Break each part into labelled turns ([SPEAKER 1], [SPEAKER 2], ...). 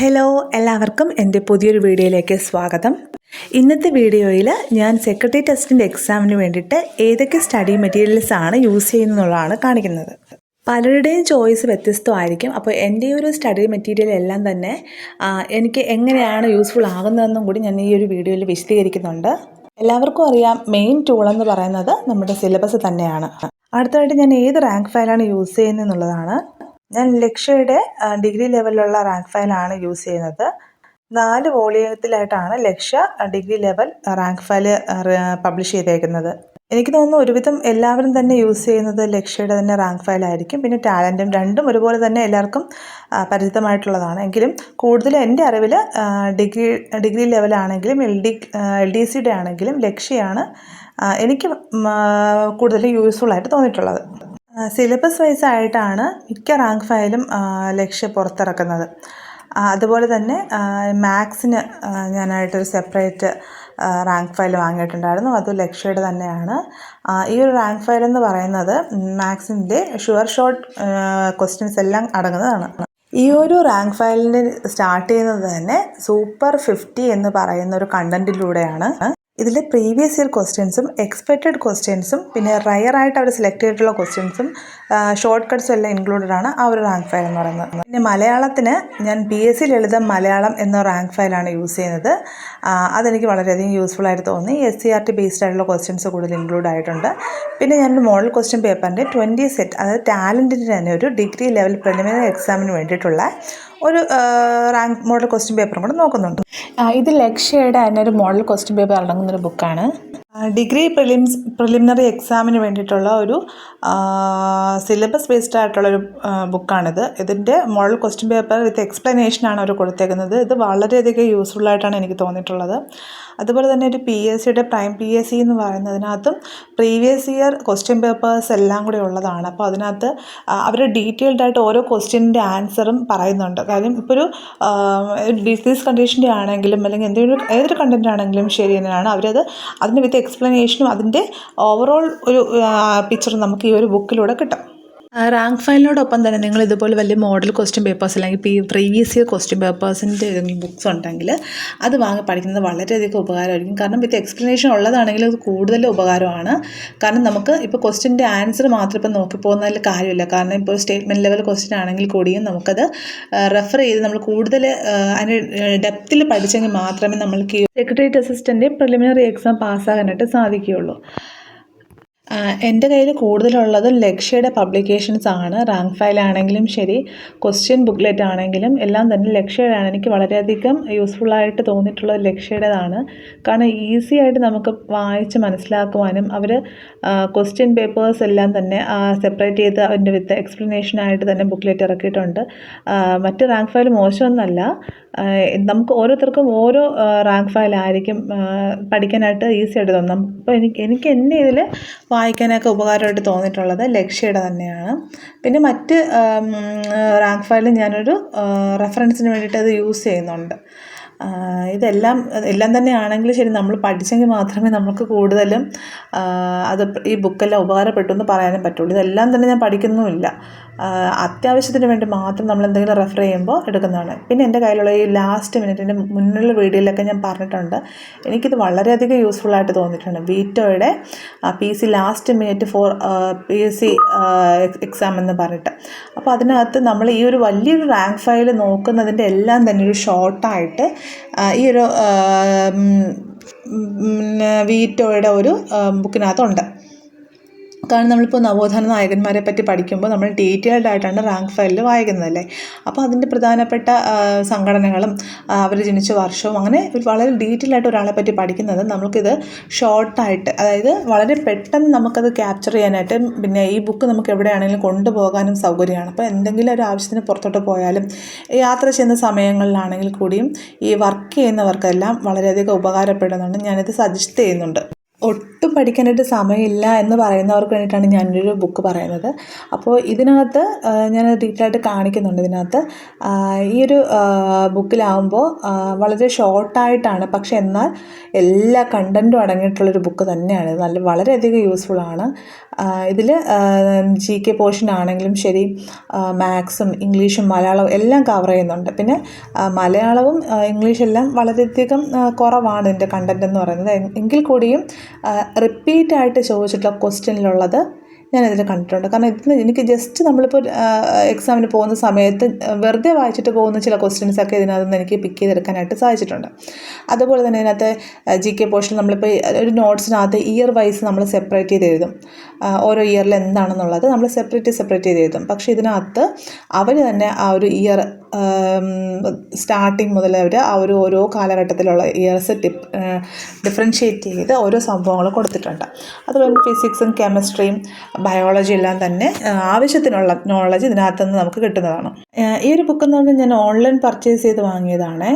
[SPEAKER 1] Hello എല്ലാവർക്കും എന്റെ പുതിയൊരു വീഡിയോയിലേക്ക് സ്വാഗതം. ഇന്നത്തെ വീഡിയോയിൽ ഞാൻ സെക്രട്ടറി ടെസ്റ്റിന്റെ എക്സാമിന് വേണ്ടിയിട്ട് ഏതൊക്കെ സ്റ്റഡി മെറ്റീരിയൽസ് ആണ് യൂസ് ചെയ്യുന്നതെന്നുള്ളതാണ് കാണിക്കുന്നത്. പലരുടെയും ചോയ്സ് വ്യത്യസ്തമായിരിക്കും. അപ്പോൾ എന്റെ ഒരു സ്റ്റഡി മെറ്റീരിയൽ എല്ലാം തന്നെ എനിക്ക് എങ്ങനെയാണ് യൂസ്ഫുൾ ആകുന്നതെന്നും കൂടി ഞാൻ ഈ ഒരു വീഡിയോയിൽ വിശദീകരിക്കുന്നുണ്ട്. എല്ലാവർക്കും അറിയാം മെയിൻ ടൂൾ എന്ന് പറയുന്നത് നമ്മുടെ സിലബസ് തന്നെയാണ്. അടുത്തതായിട്ട് ഞാൻ ഏത് റാങ്ക് ഫയലാണ് യൂസ് ചെയ്യുന്നത് എന്നുള്ളതാണ് ഞാൻ ലക്ഷ്യയുടെ ഡിഗ്രി ലെവലിലുള്ള റാങ്ക് ഫയലാണ് യൂസ് ചെയ്യുന്നത്. നാല് വോളിയത്തിലായിട്ടാണ് Lakshya degree level rank file publish ചെയ്തേക്കുന്നത്. എനിക്ക് തോന്നുന്നു ഒരുവിധം എല്ലാവരും തന്നെ യൂസ് ചെയ്യുന്നത് ലക്ഷ്യയുടെ തന്നെ റാങ്ക് ഫയലായിരിക്കും പിന്നെ ടാലന്റും രണ്ടും ഒരുപോലെ തന്നെ എല്ലാവർക്കും പരിചിതമായിട്ടുള്ളതാണ്. എങ്കിലും കൂടുതൽ എന്റെ അറിവിൽ ഡിഗ്രി ഡിഗ്രി ലെവലാണെങ്കിലും എൽ ഡി എൽ ഡി സിയുടെ ആണെങ്കിലും ലക്ഷ്യയാണ് എനിക്ക് കൂടുതൽ യൂസ്ഫുൾ ആയിട്ട് തോന്നിയിട്ടുള്ളത്. സിലബസ് വൈസ് ആയിട്ടാണ് മിക്ക റാങ്ക് ഫയലും ലക്ഷ്യ പുറത്തിറക്കുന്നത്. അതുപോലെ തന്നെ മാത്സിന് ഞാനായിട്ടൊരു സെപ്പറേറ്റ് റാങ്ക് ഫയൽ വാങ്ങിയിട്ടുണ്ടായിരുന്നു. അതും ലക്ഷ്യയുടെ തന്നെയാണ്. ഈ ഒരു റാങ്ക് ഫയൽ എന്ന് പറയുന്നത് മാത്സിന്റെ ഷുവർ ഷോർട്ട് ക്വസ്റ്റ്യൻസ് എല്ലാം അടങ്ങുന്നതാണ്. ഈ ഒരു റാങ്ക് ഫയലിന്റെ സ്റ്റാർട്ട് ചെയ്യുന്നത് തന്നെ സൂപ്പർ ഫിഫ്റ്റി എന്ന് പറയുന്ന ഒരു കണ്ടന്റിലൂടെയാണ് ഇതിൽ പ്രീവിയസ് ഇയർ ക്വസ്റ്റ്യൻസും എക്സ്പെക്റ്റഡ് ക്വസ്റ്റ്യൻസും പിന്നെ റയർ ആയിട്ട് അവർ സെലക്ട് ചെയ്തിട്ടുള്ള ക്വസ്റ്റ്യൻസും ഷോർട്ട് കട്ട്സും എല്ലാം ഇൻക്ലൂഡഡ് ആണ് ആ ഒരു റാങ്ക് ഫയൽ എന്ന് പറയുന്നത്. പിന്നെ മലയാളത്തിന് ഞാൻ പി എസ് സി ലളിതം മലയാളം എന്ന റാങ്ക് ഫയലാണ് യൂസ് ചെയ്യുന്നത്. അതെനിക്ക് വളരെയധികം യൂസ്ഫുൾ ആയിട്ട് തോന്നി. S C R T based ആയിട്ടുള്ള ക്വസ്റ്റ്യൻസ് കൂടുതൽ ഇൻക്ലൂഡ് ആയിട്ടുണ്ട്. പിന്നെ ഞാൻ മോഡൽ ക്വസ്റ്റ്യൻ പേപ്പറിന്റെ ട്വന്റി സെറ്റ് അതായത് ടാലന്റിന്റെ തന്നെ ഒരു ഡിഗ്രി ലെവൽ പ്രിലിമിനറി എക്സാമിന് വേണ്ടിയിട്ടുള്ള ഒരു റാങ്ക് മോഡൽ ക്വസ്റ്റ്യൻ പേപ്പറും കൂടെ നോക്കുന്നുണ്ട്. ഇത് ലക്ഷ്യയുടെ തന്നെ ഒരു മോഡൽ ക്വസ്റ്റ്യൻ പേപ്പർ അടങ്ങുന്നൊരു ബുക്കാണ്. ഡിഗ്രി പ്രിലിംസ് പ്രിലിമിനറി എക്സാമിന് വേണ്ടിയിട്ടുള്ള ഒരു സിലബസ് ബേസ്ഡ് ആയിട്ടുള്ള ഒരു ബുക്കാണിത് ഇതിന്റെ മോഡൽ ക്വസ്റ്റ്യൻ പേപ്പർ വിത്ത് എക്സ്പ്ലനേഷനാണ് അവർ കൊടുത്തേക്കുന്നത്. ഇത് വളരെയധികം യൂസ്ഫുൾ ആയിട്ടാണ് എനിക്ക് തോന്നിയിട്ടുള്ളത്. അതുപോലെ തന്നെ ഒരു പി എസ് സിയുടെ പ്രൈം പി എസ് സി എന്ന് പറയുന്നതിനകത്തും പ്രീവിയസ് ഇയർ ക്വസ്റ്റ്യൻ പേപ്പേഴ്സ് എല്ലാം കൂടി ഉള്ളതാണ്. അപ്പോൾ അതിനകത്ത് അവർ ഡീറ്റെയിൽഡ് ആയിട്ട് ഓരോ ക്വസ്റ്റ്യന്റെ ആൻസറും പറയുന്നുണ്ട്. കാര്യം ഇപ്പോൾ ഒരു ഡിസീസ് കണ്ടീഷന്റെ ആണെങ്കിലും അല്ലെങ്കിൽ എന്തെങ്കിലും ഏതൊരു കണ്ടന്റ് ആണെങ്കിലും ശരി തന്നെയാണ്. അവരത് അതിന് വിത്ത് എക്സ്പ്ലനേഷനും അതിന്റെ ഓവറോൾ ഒരു പിക്ചർ നമുക്ക് ഈ ഒരു ബുക്കിലൂടെ കിട്ടും. റാങ്ക് ഫയലിനോടൊപ്പം തന്നെ നിങ്ങൾ ഇതുപോലെ വലിയ മോഡൽ ക്വസ്റ്റ്യൻ പേപ്പേഴ്സ് അല്ലെങ്കിൽ പ്രീവിയസ് ഇയർ ക്വസ്റ്റ്യൻ പേപ്പേഴ്സിന്റെ ഏതെങ്കിലും ബുക്സ് ഉണ്ടെങ്കിൽ അത് വാങ്ങി പഠിക്കുന്നത് വളരെയധികം ഉപകാരമായിരിക്കും. കാരണം വിത്ത് എക്സ്പ്ലനേഷൻ ഉള്ളതാണെങ്കിൽ അത് കൂടുതൽ ഉപകാരമാണ്. കാരണം നമുക്ക് ഇപ്പോൾ ക്വസ്റ്റ്യന്റെ ആൻസർ മാത്രം ഇപ്പോൾ നോക്കി പോകുന്നതിൽ കാര്യമില്ല. കാരണം ഇപ്പോൾ സ്റ്റേറ്റ്മെന്റ് ലെവൽ ക്വസ്റ്റ്യൻ ആണെങ്കിൽ കൂടിയും നമുക്കത് റെഫർ ചെയ്ത് നമ്മൾ കൂടുതൽ അതിന് ഡെപ്തിൽ പഠിച്ചെങ്കിൽ മാത്രമേ നമ്മൾക്ക് സെക്രട്ടേറിയറ്റ് അസിസ്റ്റന്റ് പ്രിലിമിനറി എക്സാം പാസ്സാകാനായിട്ട് സാധിക്കുകയുള്ളൂ. എന്റെ കയ്യിൽ കൂടുതലുള്ളത് ലക്ഷ്യയുടെ പബ്ലിക്കേഷൻസ് ആണ്. റാങ്ക് ഫയൽ ആണെങ്കിലും ശരി ക്വസ്റ്റ്യൻ ബുക്ക്ലെറ്റ് ആണെങ്കിലും എല്ലാം തന്നെ ലക്ഷ്യയുടെയാണ്. എനിക്ക് വളരെയധികം യൂസ്ഫുള്ളായിട്ട് തോന്നിയിട്ടുള്ളത് ലക്ഷ്യയുടേതാണ്. കാരണം ഈസി ആയിട്ട് നമുക്ക് വായിച്ച് മനസ്സിലാക്കുവാനും അവർ ക്വസ്റ്റ്യൻ പേപ്പേഴ്സ് എല്ലാം തന്നെ സെപ്പറേറ്റ് ചെയ്ത് അതിന്റെ വിത്ത് എക്സ്പ്ലനേഷനായിട്ട് തന്നെ ബുക്ക്ലെറ്റ് ഇറക്കിയിട്ടുണ്ട്. മറ്റ് റാങ്ക് ഫയൽ മോശമൊന്നല്ല. ആഹ് നമുക്ക് ഓരോരുത്തർക്കും ഓരോ റാങ്ക് ഫയലായിരിക്കും പഠിക്കാനായിട്ട് ഈസി ആയിട്ട് തോന്നും. അപ്പോൾ എനിക്ക് എനിക്ക് എന്നെ ഇതിൽ വായിക്കാനൊക്കെ ഉപകാരമായിട്ട് തോന്നിയിട്ടുള്ളത് ലക്ഷ്യയുടെ തന്നെയാണ്. പിന്നെ മറ്റ് റാങ്ക് ഫയൽ ഞാനൊരു റെഫറൻസിന് വേണ്ടിയിട്ട് അത് യൂസ് ചെയ്യുന്നുണ്ട്. ഇതെല്ലാം എല്ലാം തന്നെ ആണെങ്കിലും ശരി നമ്മൾ പഠിച്ചെങ്കിൽ മാത്രമേ നമുക്ക് കൂടുതലും അത് ഈ ബുക്കെല്ലാം ഉപകാരപ്പെട്ടു എന്ന് പറയാനും പറ്റുള്ളൂ. ഇതെല്ലാം തന്നെ ഞാൻ പഠിക്കുന്നുമില്ല. അത്യാവശ്യത്തിന് വേണ്ടി മാത്രം നമ്മൾ എന്തെങ്കിലും റെഫർ ചെയ്യുമ്പോൾ എടുക്കുന്നതാണ്. പിന്നെ എന്റെ കയ്യിലുള്ള ഈ ലാസ്റ്റ് മിനിറ്റിന്റെ മുന്നിലുള്ള വീഡിയോയിലൊക്കെ ഞാൻ പറഞ്ഞിട്ടുണ്ട്. എനിക്കിത് വളരെയധികം യൂസ്ഫുൾ ആയിട്ട് തോന്നിയിട്ടുണ്ട്. വീറ്റോയുടെ P C last minute for P S C exam എന്ന് പറഞ്ഞിട്ട്. അപ്പോൾ അതിനകത്ത് നമ്മൾ ഈ ഒരു വലിയൊരു റാങ്ക് ഫയൽ നോക്കുന്നതിന്റെ എല്ലാം തന്നെ ഒരു ഷോർട്ടായിട്ട് ഈ ഒരു വീറ്റോയുടെ ഒരു ബുക്കിനകത്തുണ്ട് കാരണം നമ്മളിപ്പോൾ നവോത്ഥാന നായകന്മാരെ പറ്റി പഠിക്കുമ്പോൾ നമ്മൾ ഡീറ്റെയിൽഡ് ആയിട്ടാണ് റാങ്ക് ഫയലിൽ വായിക്കുന്നതല്ലേ? അപ്പോൾ അതിന്റെ പ്രധാനപ്പെട്ട സംഘടനകളും അവർ ജനിച്ച വർഷവും അങ്ങനെ വളരെ ഡീറ്റെയിൽ ആയിട്ട് ഒരാളെ പറ്റി പഠിക്കുന്നത് നമുക്കിത് ഷോർട്ടായിട്ട് അതായത് വളരെ പെട്ടെന്ന് നമുക്കത് ക്യാപ്ചർ ചെയ്യാനായിട്ട് പിന്നെ ഈ ബുക്ക് നമുക്ക് എവിടെയാണെങ്കിലും കൊണ്ടുപോകാനും സൗകര്യമാണ്. അപ്പോൾ എന്തെങ്കിലും ഒരു ആവശ്യത്തിന് പുറത്തോട്ട് പോയാലും യാത്ര ചെയ്യുന്ന സമയങ്ങളിലാണെങ്കിൽ കൂടിയും ഈ വർക്ക് ചെയ്യുന്നവർക്കെല്ലാം വളരെയധികം ഉപകാരപ്പെടുന്നുണ്ട്. ഞാനിത് സജസ്റ്റ് ചെയ്യുന്നുണ്ട്. ഒട്ടും പഠിക്കാനായിട്ട് സമയമില്ല എന്ന് പറയുന്നവർക്ക് വേണ്ടിയിട്ടാണ് ഞാനൊരു ബുക്ക് പറയുന്നത്. അപ്പോൾ ഇതിനകത്ത് ഞാൻ ഡീറ്റെയിൽ ആയിട്ട് കാണിക്കുന്നുണ്ട് ഇതിനകത്ത്. ഈ ഒരു ബുക്കിലാവുമ്പോൾ വളരെ ഷോർട്ടായിട്ടാണ് പക്ഷെ എന്നാൽ എല്ലാ കണ്ടന്റും അടങ്ങിയിട്ടുള്ളൊരു ബുക്ക് തന്നെയാണ്. നല്ല വളരെയധികം യൂസ്ഫുൾ ആണ്. ഇതിൽ ജി കെ പോർഷൻ ആണെങ്കിലും ശരി മാത്സും ഇംഗ്ലീഷും മലയാളവും എല്ലാം കവർ ചെയ്യുന്നുണ്ട്. പിന്നെ മലയാളവും ഇംഗ്ലീഷെല്ലാം വളരെയധികം കുറവാണ് ഇതിന്റെ കണ്ടന്റ് എന്ന് പറയുന്നത്. എങ്കിൽ കൂടിയും റിപ്പീറ്റ് ആയിട്ട് ചോദിച്ചിട്ടുള്ള ക്വസ്റ്റ്യനിലുള്ളത് ഞാനിതിൽ കണ്ടിട്ടുണ്ട്. കാരണം ഇതിന് എനിക്ക് ജസ്റ്റ് നമ്മളിപ്പോൾ എക്സാമിന് പോകുന്ന സമയത്ത് വെറുതെ വായിച്ചിട്ട് പോകുന്ന ചില ക്വസ്റ്റ്യൻസ് ഒക്കെ ഇതിനകത്ത് നിന്ന് എനിക്ക് പിക്ക് ചെയ്തെടുക്കാനായിട്ട് സാധിച്ചിട്ടുണ്ട്. അതുപോലെ തന്നെ ഇതിനകത്ത് ജി കെ പോർഷൻ നമ്മളിപ്പോൾ ഒരു നോട്ട്സിനകത്ത് ഇയർ വൈസ് നമ്മൾ സെപ്പറേറ്റ് ചെയ്ത് എഴുതും. ഓരോ ഇയറിൽ എന്താണെന്നുള്ളത് നമ്മൾ സെപ്പറേറ്റ് സെപ്പറേറ്റ് ചെയ്ത് എഴുതും. പക്ഷേ ഇതിനകത്ത് അവർ തന്നെ ആ ഒരു ഇയർ സ്റ്റാർട്ടിങ് മുതൽ അവർ ആ ഒരു ഓരോ കാലഘട്ടത്തിലുള്ള ഇയർസ് ഡിഫ് ഡിഫറൻഷ്യേറ്റ് ചെയ്ത് ഓരോ സംഭവങ്ങൾ കൊടുത്തിട്ടുണ്ട്. അതുപോലെ ഫിസിക്സും കെമിസ്ട്രിയും ബയോളജി എല്ലാം തന്നെ ആവശ്യത്തിനുള്ള നോളജ് ഇതിനകത്തു നിന്ന് നമുക്ക് കിട്ടുന്നതാണ്. ഈ ഒരു ബുക്ക് എന്ന് പറഞ്ഞാൽ ഞാൻ ഓൺലൈൻ പർച്ചേസ് ചെയ്ത് വാങ്ങിയതാണ്.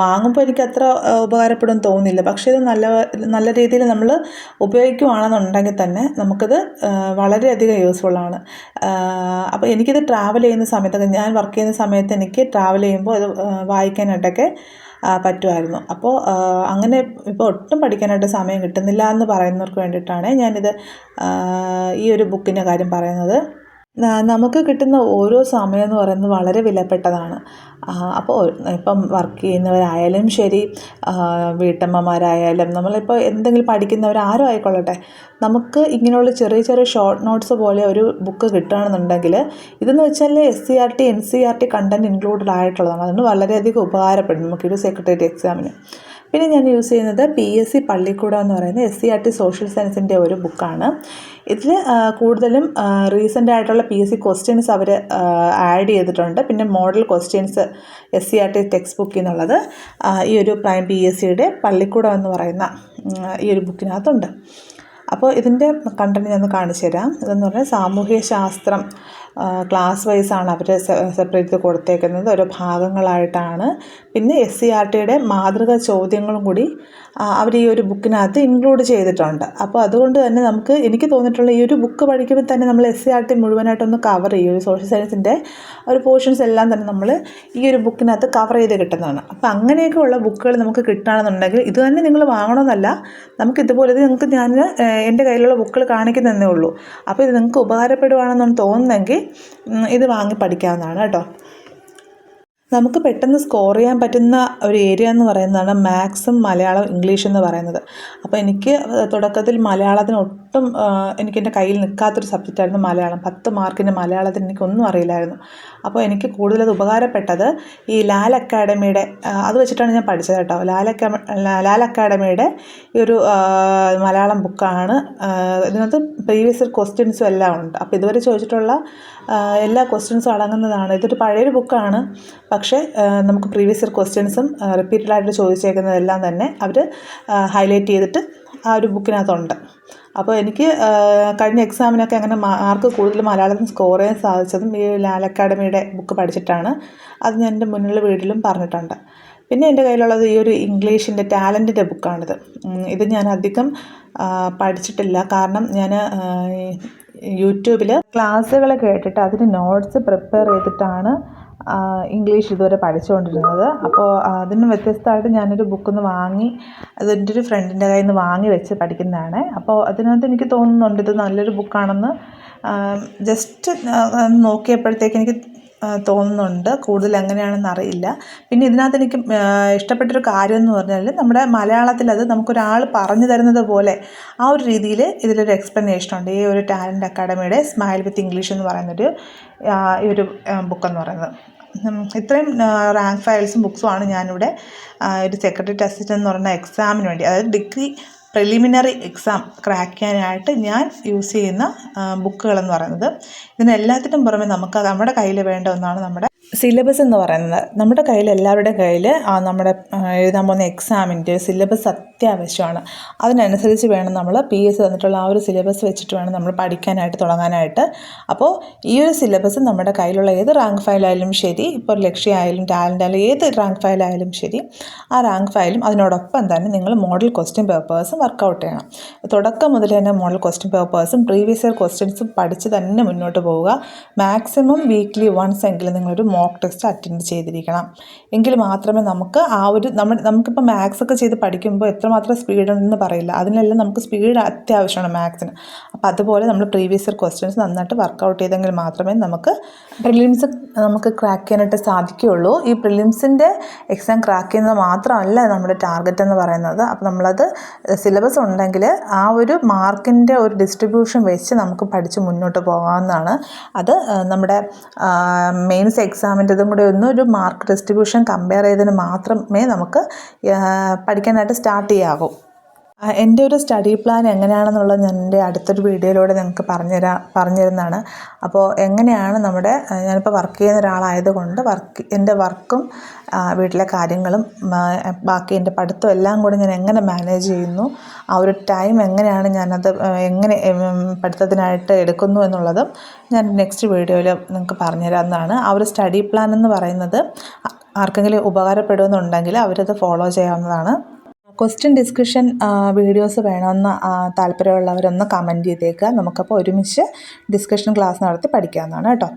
[SPEAKER 1] വാങ്ങുമ്പോൾ എനിക്ക് അത്ര ഉപകാരപ്പെടും തോന്നില്ല പക്ഷേ ഇത് നല്ല നല്ല രീതിയിൽ നമ്മൾ ഉപയോഗിക്കുകയാണെന്നുണ്ടെങ്കിൽ തന്നെ നമുക്കിത് വളരെയധികം യൂസ്ഫുള്ളാണ് അപ്പോൾ എനിക്കിത് ട്രാവൽ ചെയ്യുന്ന സമയത്തൊക്കെ ഞാൻ വർക്ക് ചെയ്യുന്ന സമയത്ത് എനിക്ക് ട്രാവൽ ചെയ്യുമ്പോൾ ആ, വായിക്കാനായിട്ടൊക്കെ പറ്റുമായിരുന്നു. അപ്പോൾ അങ്ങനെ ഇപ്പോൾ ഒട്ടും പഠിക്കാനായിട്ട് സമയം കിട്ടുന്നില്ല എന്ന് പറയുന്നവർക്ക് വേണ്ടിയിട്ടാണ് ഞാനിത് ഈ ഒരു ബുക്കിന്റെ കാര്യം പറയുന്നത്. നമുക്ക് കിട്ടുന്ന ഓരോ സമയം എന്ന് പറയുന്നത് വളരെ വിലപ്പെട്ടതാണ്. അപ്പോൾ ഇപ്പം വർക്ക് ചെയ്യുന്നവരായാലും ശരി വീട്ടമ്മമാരായാലും നമ്മളിപ്പോൾ എന്തെങ്കിലും പഠിക്കുന്നവർ ആരും ആയിക്കൊള്ളട്ടെ. നമുക്ക് ഇങ്ങനെയുള്ള ചെറിയ ചെറിയ ഷോർട്ട് നോട്ട്സ് പോലെ ഒരു ബുക്ക് കിട്ടുകയാണെന്നുണ്ടെങ്കിൽ ഇതെന്ന് വെച്ചാൽ S C R T N C R T content included ആയിട്ടുള്ളതാണ്. അതുകൊണ്ട് വളരെയധികം ഉപകാരപ്പെടും നമുക്കൊരു സെക്രട്ടേറിയറ്റ് എക്സാമിന് പിന്നെ ഞാൻ യൂസ് ചെയ്യുന്നത് പി എസ് സി പള്ളിക്കൂടം എന്ന് പറയുന്നത് S C R T social സയൻസിന്റെ ഒരു ബുക്കാണ് ഇതിൽ കൂടുതലും റീസെന്റ് ആയിട്ടുള്ള പി എസ് സി ക്വസ്റ്റ്യൻസ് അവർ ആഡ് ചെയ്തിട്ടുണ്ട്. പിന്നെ model questions S C R T text ബുക്കിൽ നിന്നുള്ളത് ഈ ഒരു പ്രൈം പി എസ് സിയുടെ പള്ളിക്കൂടം എന്ന് പറയുന്ന ഈ ഒരു ബുക്കിനകത്തുണ്ട് അപ്പോൾ ഇതിന്റെ കണ്ടന്റ് ഞാൻ കാണിച്ചു തരാം ഇതെന്ന് പറഞ്ഞാൽ സാമൂഹ്യ ശാസ്ത്രം ക്ലാസ് വൈസാണ് അവർ സെപ്പറേറ്റ് ചെയ്ത് കൊടുത്തേക്കുന്നത്. ഓരോ ഭാഗങ്ങളായിട്ടാണ്. പിന്നെ എസ് സി ആർ ടിയുടെ മാതൃക ചോദ്യങ്ങളും കൂടി അവർ ഈ ഒരു ബുക്കിനകത്ത് ഇൻക്ലൂഡ് ചെയ്തിട്ടുണ്ട്. അപ്പോൾ അതുകൊണ്ട് തന്നെ നമുക്ക് എനിക്ക് തോന്നിയിട്ടുള്ള ഈ ഒരു ബുക്ക് പഠിക്കുമ്പോൾ തന്നെ നമ്മൾ എസ് സി ആർ ടി മുഴുവനായിട്ടൊന്ന് കവർ ചെയ്യും ഒരു സോഷ്യൽ സയൻസിന്റെ ഒരു പോർഷൻസ് എല്ലാം തന്നെ നമ്മൾ ഈ ഒരു ബുക്കിനകത്ത് കവർ ചെയ്ത് കിട്ടുന്നതാണ്. അപ്പോൾ അങ്ങനെയൊക്കെ ഉള്ള ബുക്കുകൾ നമുക്ക് കിട്ടുകയാണെന്നുണ്ടെങ്കിൽ ഇത് തന്നെ നിങ്ങൾ വാങ്ങണമെന്നല്ല. നമുക്ക് ഇതുപോലെ ഇത് നിങ്ങൾക്ക് ഞാൻ എന്റെ കയ്യിലുള്ള ബുക്കുകൾ കാണിക്കുന്നതേ ഉള്ളൂ. അപ്പോൾ ഇത് നിങ്ങൾക്ക് ഉപകാരപ്പെടുവാണെന്നാണ് തോന്നുന്നെങ്കിൽ ഇത് വാങ്ങി പഠിക്കാവുന്നതാണ് കേട്ടോ. നമുക്ക് പെട്ടെന്ന് സ്കോർ ചെയ്യാൻ പറ്റുന്ന ഒരു ഏരിയ എന്ന് പറയുന്നതാണ് മാത്സും മലയാളം ഇംഗ്ലീഷ് എന്ന് പറയുന്നത്. അപ്പോൾ എനിക്ക് തുടക്കത്തിൽ മലയാളത്തിന് ഒട്ടും എനിക്കെന്റെ കയ്യിൽ നിൽക്കാത്തൊരു സബ്ജക്റ്റായിരുന്നു മലയാളം. പത്ത് മാർക്കിന്റെ മലയാളത്തിന് എനിക്കൊന്നും അറിയില്ലായിരുന്നു. അപ്പോൾ എനിക്ക് കൂടുതലത് ഉപകാരപ്പെട്ടത് ഈ ലാൽ അക്കാഡമിയുടെ അത് വെച്ചിട്ടാണ് ഞാൻ പഠിച്ചത് കേട്ടോ. ലാൽ അക്കാ ലാൽ അക്കാഡമിയുടെ ഈ ഒരു മലയാളം ബുക്കാണ് ഇതിനകത്ത് പ്രീവിയസ് ഇയർ ക്വസ്റ്റ്യൻസും എല്ലാം ഉണ്ട്. അപ്പോൾ ഇതുവരെ ചോദിച്ചിട്ടുള്ള എല്ലാ ക്വസ്റ്റ്യൻസും അടങ്ങുന്നതാണ്. ഇതൊരു പഴയൊരു ബുക്കാണ് പക്ഷേ നമുക്ക് പ്രീവിയസ് ഇയർ ക്വസ്റ്റ്യൻസും റിപ്പീറ്റഡായിട്ട് ചോദിച്ചേക്കുന്നതെല്ലാം തന്നെ അവർ ഹൈലൈറ്റ് ചെയ്തിട്ട് ആ ഒരു ബുക്കിനകത്തുണ്ട് അപ്പോൾ എനിക്ക് കഴിഞ്ഞ എക്സാമിനൊക്കെ അങ്ങനെ മാർക്ക് കൂടുതൽ മലയാളത്തിൽ സ്കോർ ചെയ്യാൻ സാധിച്ചതും ഈ ലാൽ അക്കാഡമിയുടെ ബുക്ക് പഠിച്ചിട്ടാണ് അത് ഞാൻ എന്റെ മുന്നിലുള്ള വീട്ടിലും പറഞ്ഞിട്ടുണ്ട്. പിന്നെ എന്റെ കയ്യിലുള്ളത് ഈ ഒരു ഇംഗ്ലീഷിന്റെ ടാലന്റിന്റെ ബുക്കാണിത് ഇത് ഞാൻ അധികം പഠിച്ചിട്ടില്ല. കാരണം ഞാൻ യൂട്യൂബിൽ ക്ലാസ്സുകൾ കേട്ടിട്ട് അതിന് നോട്ട്സ് പ്രിപ്പയർ ചെയ്തിട്ടാണ് ഇംഗ്ലീഷ് ഇതുവരെ പഠിച്ചുകൊണ്ടിരുന്നത്. അപ്പോൾ അതിന് വ്യത്യസ്തമായിട്ട് ഞാനൊരു ബുക്കൊന്ന് വാങ്ങി അത് എന്റെ ഒരു ഫ്രണ്ടിന്റെ കയ്യിൽ നിന്ന് വാങ്ങി വെച്ച് പഠിക്കുന്നതാണ്. അപ്പോൾ അതിനകത്ത് എനിക്ക് തോന്നുന്നുണ്ട് ഇത് നല്ലൊരു ബുക്കാണെന്ന്. ജസ്റ്റ് നോക്കിയപ്പോഴത്തേക്ക് എനിക്ക് തോന്നുന്നുണ്ട്. കൂടുതൽ എങ്ങനെയാണെന്ന് അറിയില്ല. പിന്നെ ഇതിനകത്ത് എനിക്ക് ഇഷ്ടപ്പെട്ടൊരു കാര്യം എന്ന് പറഞ്ഞാൽ നമ്മുടെ മലയാളത്തിൽ അത് നമുക്കൊരാൾ പറഞ്ഞു തരുന്നത് പോലെ ആ ഒരു രീതിയിൽ ഇതിലൊരു എക്സ്പ്ലനേഷൻ ഉണ്ട്. ഈ ഒരു ടാലന്റ് അക്കാഡമിയുടെ സ്മൈൽ വിത്ത് ഇംഗ്ലീഷ് എന്ന് പറയുന്നൊരു ഈ ഒരു ബുക്ക് എന്ന് പറയുന്നത്. ഇത്രയും റാങ്ക് ഫയൽസും ബുക്സും ആണ് ഞാനിവിടെ ഒരു സെക്രട്ടറി ടെസ്റ്റ് എന്ന് പറയുന്ന എക്സാമിന് വേണ്ടി അതായത് ഡിഗ്രി പ്രിലിമിനറി എക്സാം ക്രാക്ക് ചെയ്യാനായിട്ട് ഞാൻ യൂസ് ചെയ്യുന്ന ബുക്കുകളെന്ന് പറയുന്നത്. ഇതിനെല്ലാത്തിനും പുറമെ നമുക്ക് നമ്മുടെ കയ്യിൽ വേണ്ട ഒന്നാണ് നമ്മുടെ സിലബസ് എന്ന് പറയുന്നത് നമ്മുടെ കയ്യിൽ എല്ലാവരുടെ കയ്യിൽ നമ്മുടെ എഴുതാൻ പോകുന്ന എക്സാമിന്റെ സിലബസ് അത്യാവശ്യമാണ്. അതിനനുസരിച്ച് വേണം നമ്മൾ പി എസ് തന്നിട്ടുള്ള ആ ഒരു സിലബസ് വെച്ചിട്ട് വേണം നമ്മൾ പഠിക്കാനായിട്ട് തുടങ്ങാനായിട്ട്. അപ്പോൾ ഈ ഒരു സിലബസ് നമ്മുടെ കയ്യിലുള്ള ഏത് റാങ്ക് ഫയലായാലും ശരി ഇപ്പോൾ ലക്ഷ്യമായാലും ടാലന്റ് ആയാലും ഏത് റാങ്ക് ഫയലായാലും ശരി ആ റാങ്ക് ഫയലും അതിനോടൊപ്പം തന്നെ നിങ്ങൾ മോഡൽ ക്വസ്റ്റ്യൻ പേപ്പേഴ്സും വർക്കൗട്ട് ചെയ്യണം. തുടക്കം മുതൽ തന്നെ മോഡൽ ക്വസ്റ്റ്യൻ പേപ്പേഴ്സും പ്രീവിയസ് ഇയർ ക്വസ്റ്റ്യൻസും പഠിച്ച് തന്നെ മുന്നോട്ട് പോവുക. മാക്സിമം വീക്ക്ലി വൺസ് എങ്കിലും നിങ്ങളൊരു മോക്ക് ടെസ്റ്റ് അറ്റൻഡ് ചെയ്തിരിക്കണം. എങ്കിൽ മാത്രമേ നമുക്ക് ആ ഒരു നമ്മൾ നമുക്കിപ്പോൾ മാത്സ് ഒക്കെ ചെയ്ത് പഠിക്കുമ്പോൾ എത്രമാത്രം സ്പീഡ് ഉണ്ടെന്ന് പറയില്ല. അതിനെല്ലാം നമുക്ക് സ്പീഡ് അത്യാവശ്യമാണ് മാത്സിന് അപ്പോൾ അതുപോലെ നമ്മൾ പ്രീവിയസ് ഇയർ ക്വസ്റ്റ്യൻസ് നന്നായിട്ട് വർക്കൗട്ട് ചെയ്തെങ്കിൽ മാത്രമേ നമുക്ക് പ്രിലിംസ് നമുക്ക് ക്രാക്ക് ചെയ്യാനായിട്ട് സാധിക്കുകയുള്ളൂ. ഈ പ്രിലിംസിന്റെ എക്സാം ക്രാക്ക് ചെയ്യുന്നത് മാത്രമല്ല നമ്മുടെ ടാർഗറ്റ് എന്ന് പറയുന്നത്. അപ്പോൾ നമ്മളത് സിലബസ് ഉണ്ടെങ്കിൽ ആ ഒരു മാർക്കിന്റെ ഒരു ഡിസ്ട്രിബ്യൂഷൻ വെച്ച് നമുക്ക് പഠിച്ച് മുന്നോട്ട് പോകാവുന്നതാണ്. അത് നമ്മുടെ മെയിൻസ് എക്സാമിന്റെതും കൂടെ ഒന്ന് ഒരു മാർക്ക് ഡിസ്ട്രിബ്യൂഷൻ കമ്പയർ ചെയ്തതിന് മാത്രമേ നമുക്ക് പഠിക്കാനായിട്ട് സ്റ്റാർട്ട് ചെയ്യാവൂ. എന്റെ ഒരു സ്റ്റഡി പ്ലാൻ എങ്ങനെയാണെന്നുള്ളത് ഞാൻ എന്റെ അടുത്തൊരു വീഡിയോയിലൂടെ നിങ്ങൾക്ക് പറഞ്ഞുതരാ പറഞ്ഞു തരുന്നതാണ് അപ്പോൾ എങ്ങനെയാണ് നമ്മുടെ ഞാനിപ്പോൾ വർക്ക് ചെയ്യുന്ന ഒരാളായതുകൊണ്ട് വർക്ക് എന്റെ വർക്കും വീട്ടിലെ കാര്യങ്ങളും ബാക്കി എന്റെ പഠിത്തം എല്ലാം കൂടി ഞാൻ എങ്ങനെ മാനേജ് ചെയ്യുന്നു ആ ഒരു ടൈം എങ്ങനെയാണ് ഞാനത് എങ്ങനെ പഠിത്തത്തിനായിട്ട് എടുക്കുന്നു എന്നുള്ളതും ഞാൻ നെക്സ്റ്റ് വീഡിയോയിൽ നിങ്ങൾക്ക് പറഞ്ഞുതരാവുന്നതാണ്. ആ ഒരു സ്റ്റഡി പ്ലാൻ എന്ന് പറയുന്നത് ആർക്കെങ്കിലും ഉപകാരപ്പെടുമെന്നുണ്ടെങ്കിൽ അവരത് ഫോളോ ചെയ്യാവുന്നതാണ്. ക്വസ്റ്റ്യൻ ഡിസ്കഷൻ വീഡിയോസ് വേണമെന്ന് താല്പര്യമുള്ളവരൊന്ന് കമന്റ് ചെയ്തേക്കുക നമുക്കപ്പോൾ ഒരുമിച്ച് ഡിസ്കഷൻ ക്ലാസ് നടത്തി പഠിക്കാവുന്നതാണ് കേട്ടോ.